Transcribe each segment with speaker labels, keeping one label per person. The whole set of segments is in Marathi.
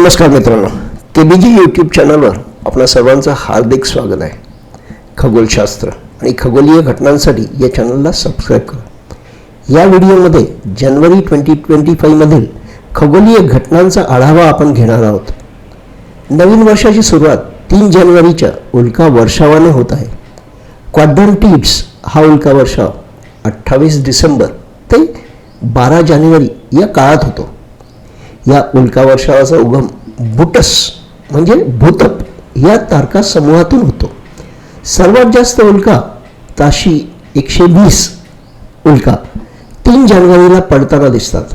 Speaker 1: नमस्कार मित्रांनो के बी जी यूट्यूब चॅनलवर आपणा सर्वांचं हार्दिक स्वागत आहे. खगोलशास्त्र आणि खगोलीय घटनांसाठी या चॅनलला सबस्क्राईब करा. या व्हिडिओमध्ये जानेवारी ट्वेंटी ट्वेंटी फाईव्हमधील खगोलीय घटनांचा आढावा आपण घेणार आहोत. नवीन वर्षाची सुरुवात तीन जानेवारीच्या उल्का वर्षावाने होत आहे. क्वाड्रंटिड्स हा उल्का वर्षाव अठ्ठावीस डिसेंबर ते बारा जानेवारी या काळात होतो. या उल्का वर्षावाचा उगम बुटस म्हणजे भूतप या तारका समूहातून होतो. सर्वात जास्त उल्का ताशी एकशे वीस उल्का तीन जानेवारीला पडताना दिसतात.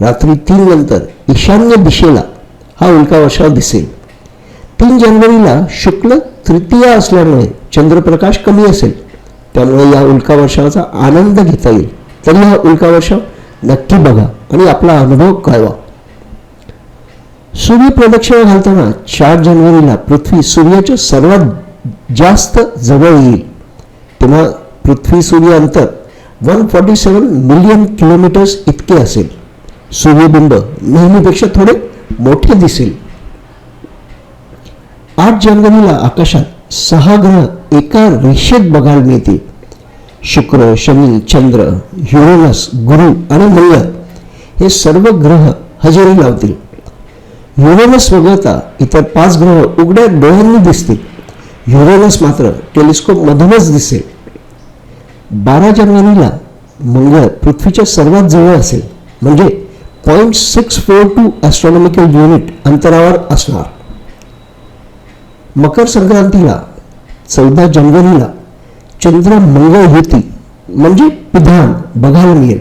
Speaker 1: रात्री तीन नंतर ईशान्य दिशेला हा उल्का वर्षाव दिसेल. तीन जानेवारीला शुक्ल तृतीया असल्यामुळे चंद्रप्रकाश कमी असेल. त्यामुळे या उल्का वर्षावाचा आनंद घेता येईल. तरी हा उल्का वर्षाव नक्की बघा आणि आपला अनुभव कळवा. सूर्य प्रदक्षिणा घालताना चार जानेवारीला पृथ्वी सूर्याच्या सर्वात जास्त जवळ येईल. तेव्हा पृथ्वी सूर्य अंतर one forty seven million kilometres इतके असेल. सूर्यबिंब नेहमीपेक्षा थोडे मोठे दिसेल. आठ जानेवारीला आकाशात सहा ग्रह एका रेषेत बघायला मिळतील. शुक्र शनी चंद्र युरोनस गुरु आणि मंगळ हे सर्व ग्रह हजेरी लावतील. युरेनस वगळता इतर पाच ग्रह उघड्या डोळ्यांनी दिसतील. युरेनस मात्र टेलिस्कोप मधूनच दिसेल. बारा जानेवारीला मंगळ पृथ्वीच्या सर्वात जवळ असेल. म्हणजे point six four two astronomical unit अंतरावर असणार. मकर संक्रांतीला चौदा जानेवारीला चंद्र मंगळ होती. म्हणजे पिधान बघायला मिळेल.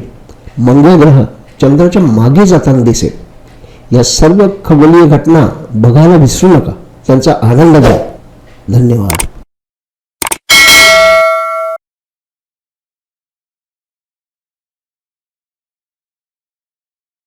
Speaker 1: मंगळ ग्रह चंद्राच्या मागे जाताना दिसेल. या सर्व खगोलीय घटना बघायला विसरू नका. त्यांचा आनंद घ्या. धन्यवाद.